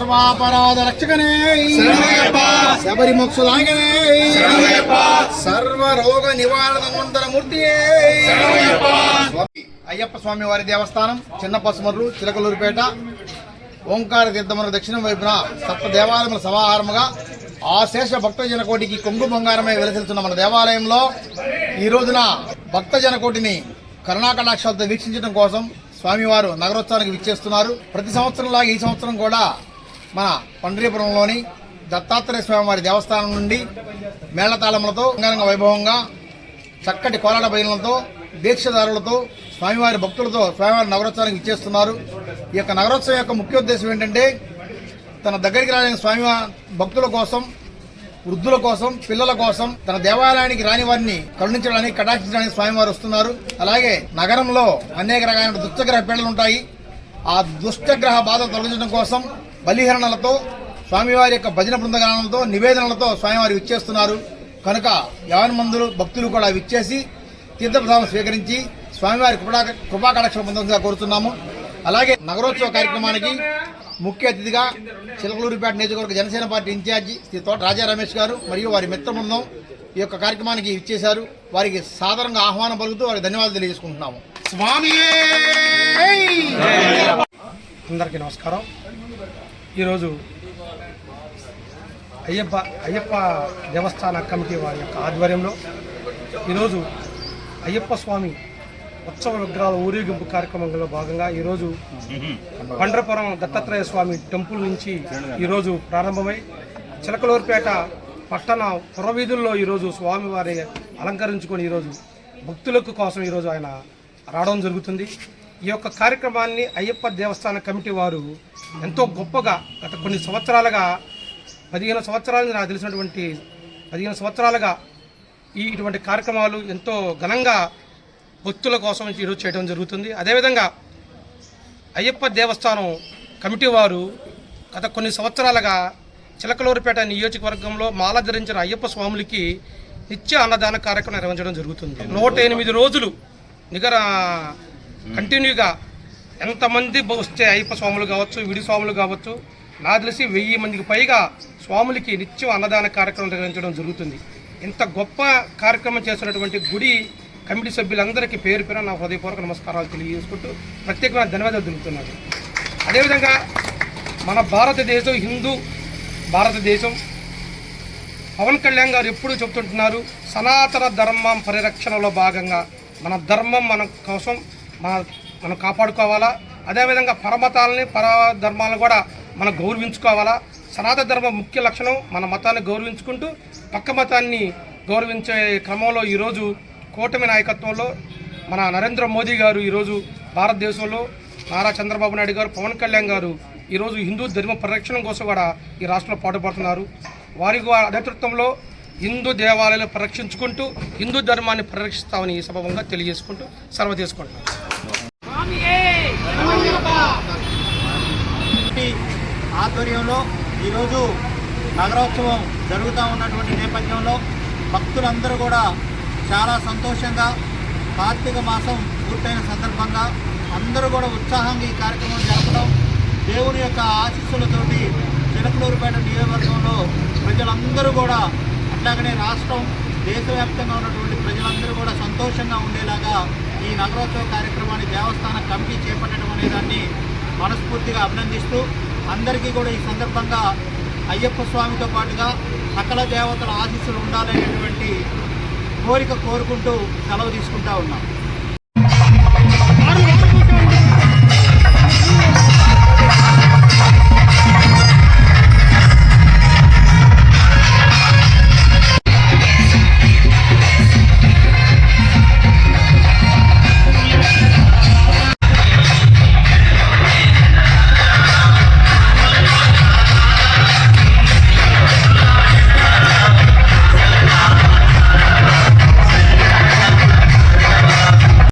సర్వాపరాధ రక్షకనే శబరి మోక్షలాగనే సర్వ రోగ నివారణ మంతర మూర్తి అయ్యప్ప స్వామి వారి దేవస్థానం చిన్న పసుమర్రు చిలకలూరుపేట ఓంకార తీర్థమున దక్షిణం వైపున సప్త దేవాలయముల సమాహారముగా ఆ శేష భక్తజన కోటికి కొంగు బంగారమై వెలసిల్తున్న మన దేవాలయంలో ఈ రోజున భక్తజన కోటిని కరుణాకటాక్షాలతో వీక్షించడం కోసం స్వామివారు నగరోత్సవానికి విచ్చేస్తున్నారు. ప్రతి సంవత్సరంలాగా ఈ సంవత్సరం కూడా మన పండరీపురంలోని దత్తాత్రేయ స్వామి వారి దేవస్థానం నుండి మేళతాళములతో అంగరంగ వైభవంగా చక్కటి కోలాట బయలులతో దీక్షదారులతో స్వామివారి భక్తులతో స్వామివారి నగరోత్సవానికి ఇచ్చేస్తున్నారు ఈ యొక్క నగరోత్సవం యొక్క ముఖ్య ఉద్దేశం ఏంటంటే తన దగ్గరికి రాలేని స్వామి భక్తుల కోసం వృద్ధుల కోసం పిల్లల కోసం తన దేవాలయానికి రాని వారిని కరుణించడానికి కటాక్షించడానికి స్వామివారు వస్తున్నారు. అలాగే నగరంలో అనేక రకాల దుష్టగ్రహ పీడలు ఉంటాయి. ఆ దుష్టగ్రహ బాధ తొలగించడం కోసం బలిహరణలతో స్వామివారి యొక్క భజన బృందగానంతో నివేదనలతో స్వామివారు విచ్చేస్తున్నారు. కనుక యావన్ మందులు భక్తులు కూడా విచ్చేసి తీర్థప్రసాదం స్వీకరించి స్వామివారి కృపా కృపాకటాక్ష పొందగా కోరుతున్నాము. అలాగే నగరోత్సవ కార్యక్రమానికి ముఖ్య అతిథిగా చిలకలూరిపేట నియోజకవర్గ జనసేన పార్టీ ఇన్ఛార్జి శ్రీ తోట రాజా రమేష్ గారు మరియు వారి మిత్రబృందం ఈ యొక్క కార్యక్రమానికి ఇచ్చేశారు వారికి సాధారణంగా ఆహ్వానం పలుకుతూ వారికి ధన్యవాదాలు తెలియజేసుకుంటున్నాము. స్వామి అందరికీ నమస్కారం. ఈరోజు అయ్యప్ప అయ్యప్ప దేవస్థాన కమిటీ వారి యొక్క ఆధ్వర్యంలో ఈరోజు అయ్యప్ప స్వామి ఉత్సవ విగ్రహాల ఊరేగింపు కార్యక్రమంలో భాగంగా ఈరోజు పండ్రపురం దత్తాత్రేయ స్వామి టెంపుల్ నుంచి ఈరోజు ప్రారంభమై చిలకలూరుపేట పట్టణ పురవీధుల్లో ఈరోజు స్వామివారి అలంకరించుకొని ఈరోజు భక్తులకు కోసం ఈరోజు ఆయన రావడం జరుగుతుంది. ఈ యొక్క కార్యక్రమాన్ని అయ్యప్ప దేవస్థాన కమిటీ వారు ఎంతో గొప్పగా గత కొన్ని సంవత్సరాలుగా పదిహేను సంవత్సరాలు నాకు తెలిసినటువంటి పదిహేను సంవత్సరాలుగా ఈ ఇటువంటి కార్యక్రమాలు ఎంతో ఘనంగా భక్తుల కోసం ఈరోజు చేయడం జరుగుతుంది. అదేవిధంగా అయ్యప్ప దేవస్థానం కమిటీ వారు గత కొన్ని సంవత్సరాలుగా చిలకలూరుపేట నియోజకవర్గంలో మాల ధరించిన అయ్యప్ప స్వాములకి నిత్య అన్నదాన కార్యక్రమం నిర్వహించడం జరుగుతుంది. నూట ఎనిమిది రోజులు నిగర కంటిన్యూగా ఎంతమంది వస్తే అయ్యప్ప స్వాములు కావచ్చు విడి స్వాములు కావచ్చు నా తెలిసి వెయ్యి మందికి పైగా స్వాములకి నిత్యం అన్నదాన కార్యక్రమం నిర్వహించడం జరుగుతుంది. ఇంత గొప్ప కార్యక్రమం చేస్తున్నటువంటి గుడి కమిటీ సభ్యులందరికీ పేరు పేరు నా హృదయపూర్వక నమస్కారాలు తెలియజేసుకుంటూ ప్రత్యేకమైన ధన్యవాదాలు తెలుపుతున్నాను. అదేవిధంగా మన భారతదేశం హిందూ భారతదేశం పవన్ కళ్యాణ్ గారు ఎప్పుడూ చెప్తుంటున్నారు సనాతన ధర్మం పరిరక్షణలో భాగంగా మన ధర్మం మన కోసం మన మనం కాపాడుకోవాలా? అదేవిధంగా పరమతాలని పరధర్మాలను కూడా మనం గౌరవించుకోవాలా? సనాతన ధర్మం ముఖ్య లక్షణం మన మతాన్ని గౌరవించుకుంటూ పక్క మతాన్ని గౌరవించే క్రమంలో ఈరోజు కూటమి నాయకత్వంలో మన నరేంద్ర మోదీ గారు ఈరోజు భారతదేశంలో నారా చంద్రబాబు నాయుడు గారు పవన్ కళ్యాణ్ గారు ఈరోజు హిందూ ధర్మ పరిరక్షణ కోసం కూడా ఈ రాష్ట్రంలో పాటుపడుతున్నారు. వారి నేతృత్వంలో హిందూ దేవాలయాలు పరిరక్షించుకుంటూ హిందూ ధర్మాన్ని పరిరక్షిస్తామని ఈ సభంగా తెలియజేసుకుంటూ సెలవు తీసుకుంటున్నాను. కమిటీ ఆధ్వర్యంలో ఈరోజు నగరోత్సవం జరుగుతూ ఉన్నటువంటి నేపథ్యంలో భక్తులందరూ కూడా చాలా సంతోషంగా కార్తీక మాసం పూర్తయిన సందర్భంగా అందరూ కూడా ఉత్సాహంగా ఈ కార్యక్రమం జరపడం దేవుని యొక్క ఆశీస్సులతోటి చిలకలూరుపేట నియోజకవర్గంలో ప్రజలందరూ కూడా అట్లాగనే రాష్ట్రం దేశవ్యాప్తంగా ఉన్నటువంటి ప్రజలందరూ కూడా సంతోషంగా ఉండేలాగా ఈ నగరోత్సవ కార్యక్రమాన్ని దేవస్థాన కమిటీ మనస్ఫూర్తిగా అభినందిస్తూ అందరికీ కూడా ఈ సందర్భంగా అయ్యప్ప స్వామితో పాటుగా సకల దేవతల ఆశీస్సులు ఉండాలనేటువంటి కోరిక కోరుకుంటూ సెలవు తీసుకుంటా ఉన్నాం.